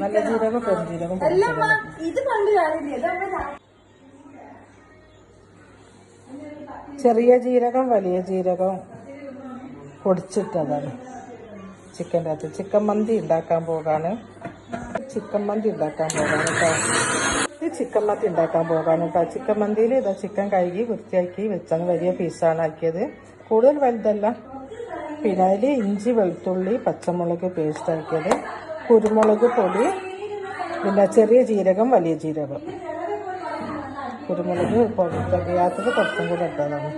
നല്ല ജീരകവും പെരുംജീരകവും. ചെറിയ ജീരകം വലിയ ജീരകം പൊടിച്ചിട്ടതാണ്. ചിക്കന്റെ അകത്ത്. ചിക്കൻ മന്തി ഉണ്ടാക്കാൻ പോകാണ്. ചിക്കൻ മന്തി ഉണ്ടാക്കാൻ പോകാം കേട്ടോ. ഈ ചിക്കൻ മന്തി ഉണ്ടാക്കാൻ പോകാൻ കേട്ടോ. ചിക്കൻ മന്തിയിൽ ഇതാ ചിക്കൻ കഴുകി വൃത്തിയാക്കി വെച്ചാണ് വലിയ പീസാണ് ആക്കിയത്. കൂടുതൽ വലുതല്ല. പിന്നെ അതിൽ ഇഞ്ചി വെളുത്തുള്ളി പച്ചമുളക് പേസ്റ്റ് ആക്കിയത്. കുരുമുളക് പൊടി പിന്നെ ചെറിയ ജീരകം വലിയ ജീരകം. കുരുമുളക് പൊടി തികയാത്തത് കുറച്ചും കൂടെ ഇട്ടതാണ്.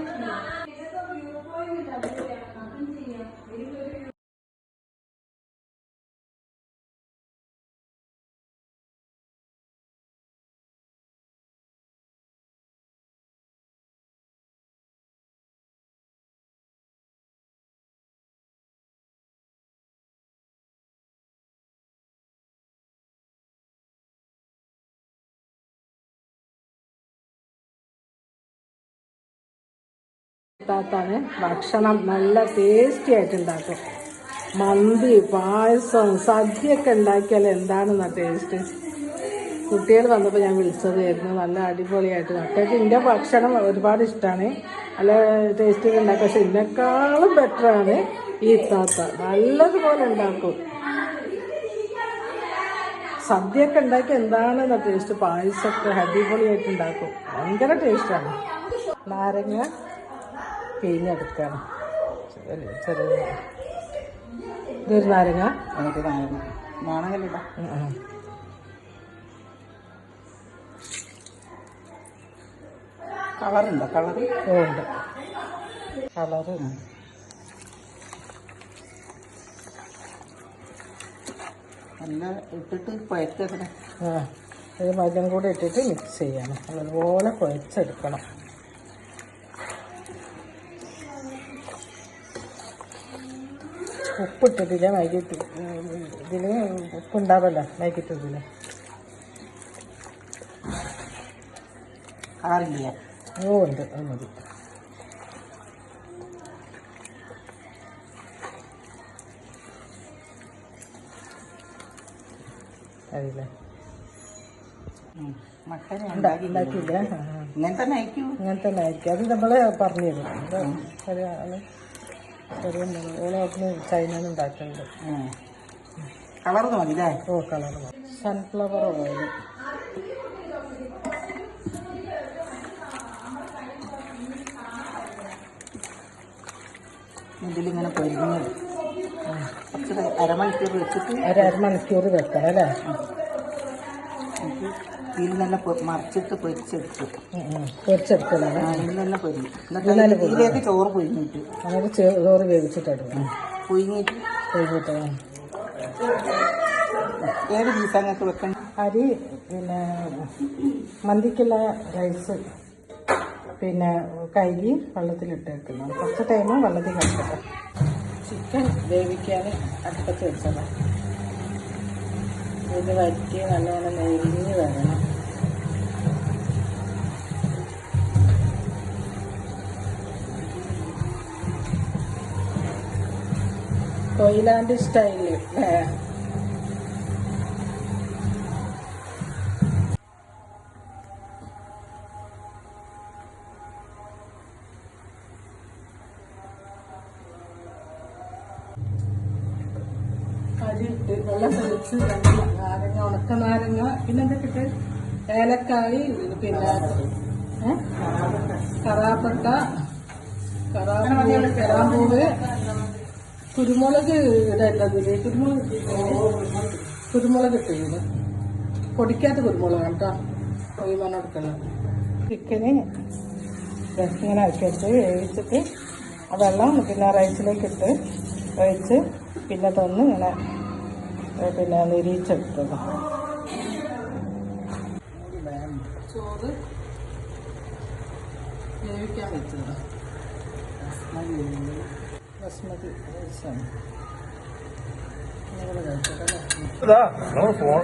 താത്താണ് ഭക്ഷണം നല്ല ടേസ്റ്റി ആയിട്ട് ഉണ്ടാക്കും. മന്തി പായസം സദ്യയൊക്കെ ഉണ്ടാക്കിയാൽ എന്താണെന്ന ടേസ്റ്റ് കുട്ടികൾ വന്നപ്പോൾ ഞാൻ വിളിച്ചതായിരുന്നു നല്ല അടിപൊളിയായിട്ട് അത്യാവശ്യം എന്റെ ഭക്ഷണം ഒരുപാട് ഇഷ്ടമാണ് നല്ല ടേസ്റ്റിൽ ഉണ്ടാക്കും. പക്ഷെ ഇതിനേക്കാളും ബെറ്ററാണ് ഈ താത്ത നല്ലതുപോലെ ഉണ്ടാക്കും. സദ്യയൊക്കെ ഉണ്ടാക്കി എന്താണെന്ന ടേസ്റ്റ് പായസമൊക്കെ അടിപൊളിയായിട്ട് ഉണ്ടാക്കും. ഭയങ്കര ടേസ്റ്റാണ് നാരങ്ങ പിഴിഞ്ഞെടുക്കണം. ചെറിയ ഇതൊരു നാരങ്ങ. നാരങ്ങ. കളറുണ്ടോ? കളറ്? ഓ, ഉണ്ട്. കളറ്. നല്ല ഇട്ടിട്ട് കുഴക്കത്തില്ല ആ ഇത് മല്ലും കൂടി ഇട്ടിട്ട് മിക്സ് ചെയ്യണം. അതുപോലെ കുഴച്ചെടുക്കണം. ഉപ്പിട്ടിട്ടില്ല വൈകിട്ട്. ഇതിൽ ഉപ്പുണ്ടാവല്ലോ വൈകിട്ടിട്ടില്ല ആറില്ല? ഓ ഉണ്ട്. അത് മതി. അറിയില്ല ഇങ്ങനത്തെ. തന്നെ ആയിരിക്കും അത് നമ്മൾ പറഞ്ഞു തരും. ചെറിയ ചൈനയിൽ ഉണ്ടാക്കുന്നുണ്ട് മതി അല്ലേ ഓ കളർ സൺഫ്ലവർ ഓയിൽ ഇതിലിങ്ങനെ പൊരിഞ്ഞത് അരമണിക്കൂർ വെച്ചിട്ട് ഒരു അരമണിക്കൂർ വെക്കണം അല്ലേ? പൊ- മറിച്ചിട്ട് പൊരിച്ചെടുത്തു. ഇതിൽ തന്നെ പൊരി എന്നിട്ട് ഇതിലേക്ക് ചോറ് പൊരിഞ്ഞിട്ട് നമുക്ക് ചോറ് വേവിച്ചിട്ടെടുക്കണം പൊയിങ്ങിട്ട് വേവിച്ചിട്ട്. ഏത് ദിവസങ്ങൾക്ക് വെക്കണം? അരി പിന്നെ മന്തിക്കുള്ള റൈസ് പിന്നെ കഴുകി വെള്ളത്തിലിട്ട് വെക്കണം കുറച്ച് ടൈം വെള്ളത്തിൽ കിടക്കട്ടെ. ചിക്കൻ വേവിക്കാൻ അടുപ്പത്ത് വെച്ചതാണ് ഇത് വറ്റി നല്ലോണം നെരിഞ്ഞ് വരണം. കൊയിലാണ്ട് സ്റ്റൈൽ. അല്ലേ അരിയിട്ട് വെള്ളം രണ്ട് നാരങ്ങ ഉണക്ക നാരങ്ങ. പിന്നെ എന്തൊക്കെ ഇട്ട് ഏലക്കായി പിന്നെ? കറാപ്പട്ട കറാപ്പൂവ്. കറാമ്പൂവ് കുരുമുളക് ഇടേണ്ടതില്ലേ കുരുമുളക് കുരുമുളക് ഇട്ടിരുന്നു പൊടിക്കാത്ത കുരുമുളക് കേട്ടോ. ഒഴിവാൻ എടുക്കണം ചിക്കന് ഇങ്ങനെ ആക്കിയിട്ട് വേവിച്ചിട്ട് ആ വെള്ളം പിന്നെ റൈസിലേക്ക് ഇട്ട് ഒഴിച്ച് പിന്നെ തന്ന് ഇങ്ങനെ പിന്നെ നിരീച്ചെടുത്തത് ചോറ് വേവിക്കാൻ വെച്ചത്. ബസ്മതി. റൈസാണ് നമ്മൾ ഫോൺ